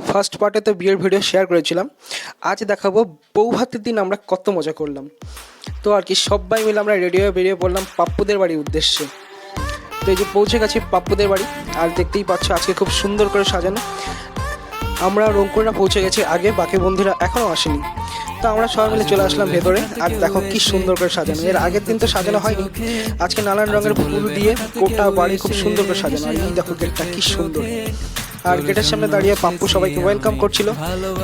First পার্টে তো বিয়ের ভিডিও শেয়ার করেছিলাম। আজ দেখাবো বউ ভাতের দিন আমরা কত মজা করলাম। তো আর কি, সবাই মিলে আমরা রেডি হয়ে বেরিয়ে পড়লাম পাপ্পুদের বাড়ির উদ্দেশ্যে। তো এই যে পৌঁছে গেছি পাপ্পুদের বাড়ি, আর দেখতেই পাচ্ছ আজকে খুব সুন্দর করে সাজানো। আমরা রংপুরা পৌঁছে গেছি আগে, বাকি বন্ধুরা এখনও আসেনি। তো আমরা সবাই মিলে চলে আসলাম ভেতরে, আর দেখো কি সুন্দর করে সাজানো। এর আগের দিন তো সাজানো হয়নি। আজকে নানান রঙের ফুল দিয়ে গোটা বাড়ি খুব সুন্দর করে সাজানো। আর দেখো গেটটা কি সুন্দর। আর গেটের সামনে দাঁড়িয়ে পাপ্পু সবাইকে ওয়েলকাম করছিল।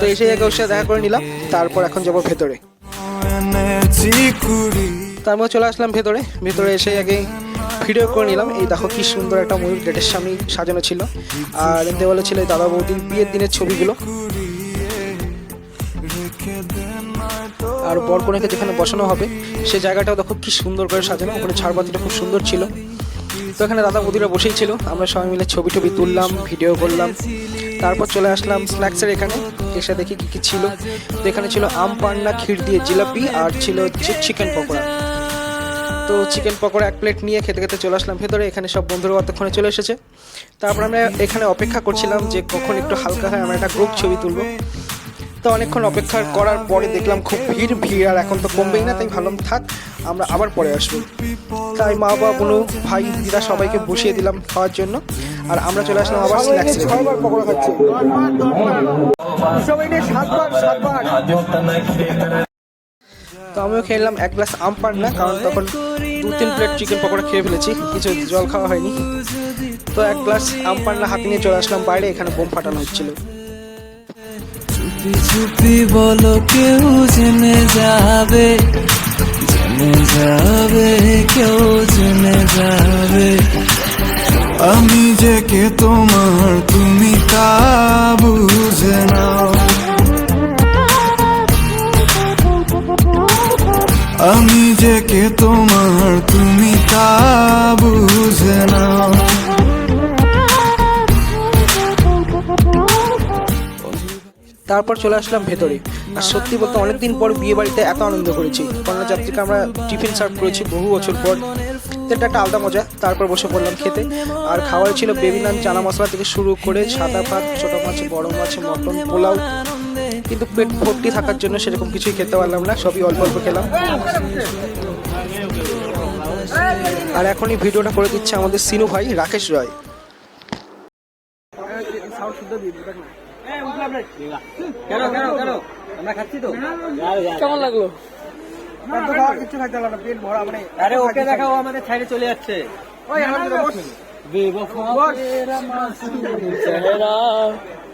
তো এসে জায়গায় ওর সাথে দেখা করে নিলাম। তারপর এখন যাব ভেতরে। তারপর চলে আসলাম ভেতরে। ভেতরে এসে আগে ভিডিও করে নিলাম। এই দেখো কি সুন্দর একটা ময়ূর গেটের সামনে সাজানো ছিল। আর দেওয়ালে ছিল দাদা বৌদির বিয়ের দিনের ছবিগুলো। আর বর বরকনেকে যেখানে বসানো হবে সেই জায়গাটাও দেখো কি সুন্দর করে সাজানো। ওখানে ঝাড়বাতিটা খুব সুন্দর ছিল। তো এখানে দাদা বৌদিরা বসেই ছিল। আমরা সবাই মিলে ছবি টবি তুললাম ভিডিও করলাম। তারপর চলে আসলাম স্ন্যাক্সের এখানে, এসে দেখি কি কি ছিল। তো এখানে ছিল আম পান্না, ক্ষীর দিয়ে জিলাপি, আর ছিল চিকেন পকোড়া। তো চিকেন পকোড়া এক প্লেট নিয়ে খেতে খেতে চলে আসলাম ভেতরে, এখানে সব বন্ধুরা অতক্ষণে চলে এসেছে। তারপর আমরা এখানে অপেক্ষা করছিলাম যে কখন একটু হালকা হয় আমরা একটা গ্রুপ ছবি তুলবো। তো অনেকক্ষণ অপেক্ষা করার পরে দেখলাম খুব ভিড় ভিড় আর এখন তো কমবেই না তাই ভাবলাম থাক আমরা আবার পরে আসব। তাই মা বাবা বোনু ভাই দিদা সবাইকে বসিয়ে দিলাম খাওয়ার জন্য। আর আমরা চলে আসলাম আবার স্ন্যাক্স ছয়বার পকোড়া খাচ্ছি। সাতবার সাতবার। তো আমিও খেয়ে নিলাম এক গ্লাস আম পান না কারণ তখন দু তিন প্লেট চিকেন পকোড়া খেয়ে ফেলেছি কিছু জল খাওয়া হয়নি। তো এক গ্লাস আম পান্না হাতে নিয়ে চলে আসলাম বাইরে এখানে বোম ফাটানো হচ্ছিল। চুপি চুপি বলো, কেউ জেনে যাবে। জেনে যাবে, কেউ জেনে যাবে। আমি যে কে তোমার, তুমি তা বুঝে নাও। আমি যে কে তোমার তারপর চলে আসলাম ভেতরে। আর সত্যি বলতে অনেকদিন পর বিয়ে বাড়িতে এত আনন্দ করেছি। কন্যা যাত্রীকে আমরা টিফিন সার্ভ করেছি বহু বছর পর। এটা একটা আলাদা মজা। তারপর বসে পড়লাম খেতে। আর খাওয়ার ছিল বেবি নান, চানা মশলা থেকে শুরু করে সাদা ভাত, ছোটো মাছ, বড় মাছ, মটন, পোলাও। কিন্তু পেট ভর্তি থাকার জন্য সেরকম কিছুই খেতে পারলাম না। সবই অল্প অল্প খেলাম। আর এখনই ভিডিওটা করে দিচ্ছে আমাদের সিনু ভাই, রাকেশ রয়। কেমন লাগলো পেট ভরা মানে আরে ওকে দেখাও আমাদের সাইডে চলে যাচ্ছে बेवफा तेरा मासूम चेहरा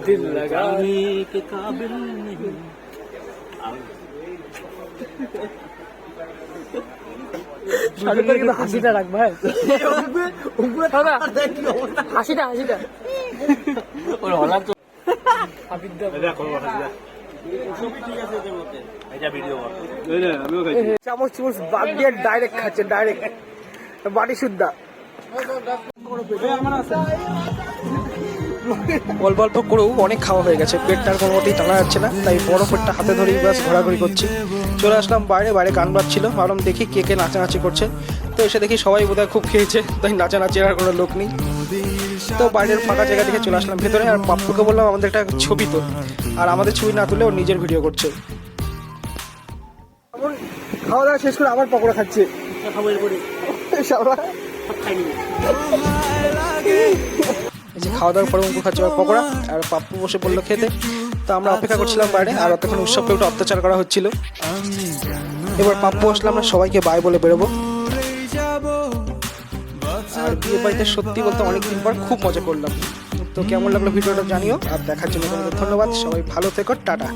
दिल लगाने के काबिल नहीं হাসিটা রাখ ভাই হাসিটা হাসিটা ওর হলার তো চামচ চামচ বাদ দিয়ে ডাইরেক্ট খাচ্ছে ডাইরেক্ট বাড়ি শুদ্ধা অল্প অল্প করেও অনেক খাওয়া হয়ে গেছে। পেটটার কোনো মতেই টানা যাচ্ছে না তাই বড় পেটটা হাতে ধরেই ব্যাস ঘোরাঘুরি করছি। চলে আসলাম বাইরে বাইরে গান বাজছিল। ভাবলাম দেখি কে কে নাচানাচি করছে। তো এসে দেখি সবাই বোধহয় খুব খেয়েছে তাই নাচানাচি আর কোনো লোক নেই। তো বাইরের ফাঁকা জায়গা থেকে চলে আসলাম। ভেতরে আর পাপ্পুকে বললাম আমাদের একটা ছবি তো আর আমাদের ছবি না তুলে ও নিজের ভিডিও করছে। খাওয়া দাওয়া শেষ করে আবার পকোড়া খাচ্ছে। এই যে খাওয়া দাওয়ার পরে অঙ্কু খাচ্ছে পকোড়া আর পাপ্পু বসে পড়ল খেতে। তো আমরা অপেক্ষা করছিলাম বাইরে আর অতক্ষণ উৎসবকে একটু অত্যাচার করা হচ্ছিল। এবার পাপ্পু আসলে আমরা সবাইকে বাই বলে বেরোবো। বিয়ে বাড়িতে সত্যি বলতে অনেকদিন পর খুব মজা করলাম। তো কেমন লাগল ভিডিওটা জানিও, আর দেখার জন্য ধন্যবাদ। সবাই ভালো থেকো, টাটা।